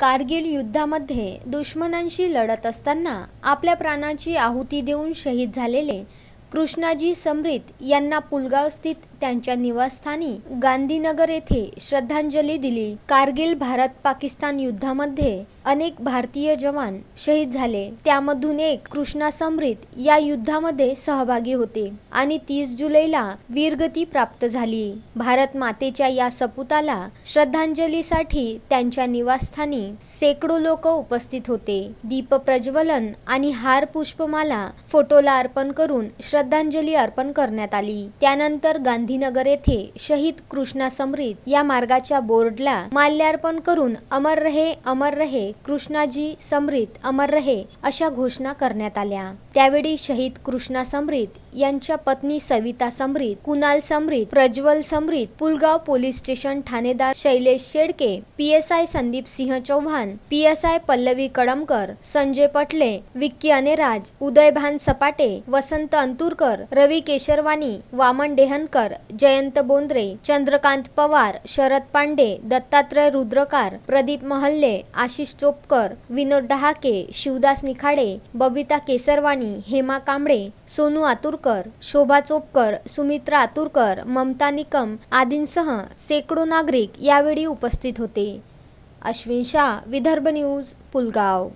कारगिल युद्धामध्ये दुश्मनांशी लढत असताना आपल्या प्राणाची आहुती देऊन शहीद झालेले कृष्णाजी समृत यांना पुलगाव स्थित त्यांच्या निवासस्थानी गांधीनगर येथे श्रद्धांजली दिली. कारगिल भारत पाकिस्तान युद्धामध्ये अनेक भारतीय जवान शहीद झाले. त्यामधून एक कृष्णा समृत या युद्धामध्ये सहभागी होते आणि तीस जुलैला वीरगती प्राप्त झाली. भारत मातेच्या या सपुताला श्रद्धांजलीसाठी त्यांच्या निवासस्थानी शेकडो लोक उपस्थित होते. दीप प्रज्वलन आणि हार पुष्पमाला फोटोला अर्पण करून श्रद्धांजली अर्पण करण्यात आली. त्यानंतर गांधी गांधीनगर येथे शहीद कृष्णा समृत या मार्गाच्या बोर्डला माल्यार्पण करून अमर रहे अमर रहे कृष्णाजी समृत अमर रहे अशा घोषणा करण्यात आल्या. त्यावेळी शहीद कृष्णा समृत यांच्या पत्नी Savita Samrut Kunal Samrut Prajwal Samrut Pulgaon police station Thanedar Shailesh Shedke P S I Sandeep Singh Chauhan P S I Pallavi Kadamkar Sanjay Patle Vicky Aneraj Udaybhan Sapate Vasant Anturkar रवी केशरवाणी वामन डेहनकर जयंत बोंद्रे चंद्रकांत पवार शरद पांडे दत्तात्रय रुद्रकार प्रदीप महल्ले आशिष चोपकर विनोद डहाके शिवदास निखाडे बबिता केसरवाणी हेमा कांबळे सोनू आतुरकर शोभा चोपकर सुमित्रा आतुरकर ममता निकम आदींसह शेकडो नागरिक यावेळी उपस्थित होते. अश्विन शाह विदर्भ न्यूज पुलगाव.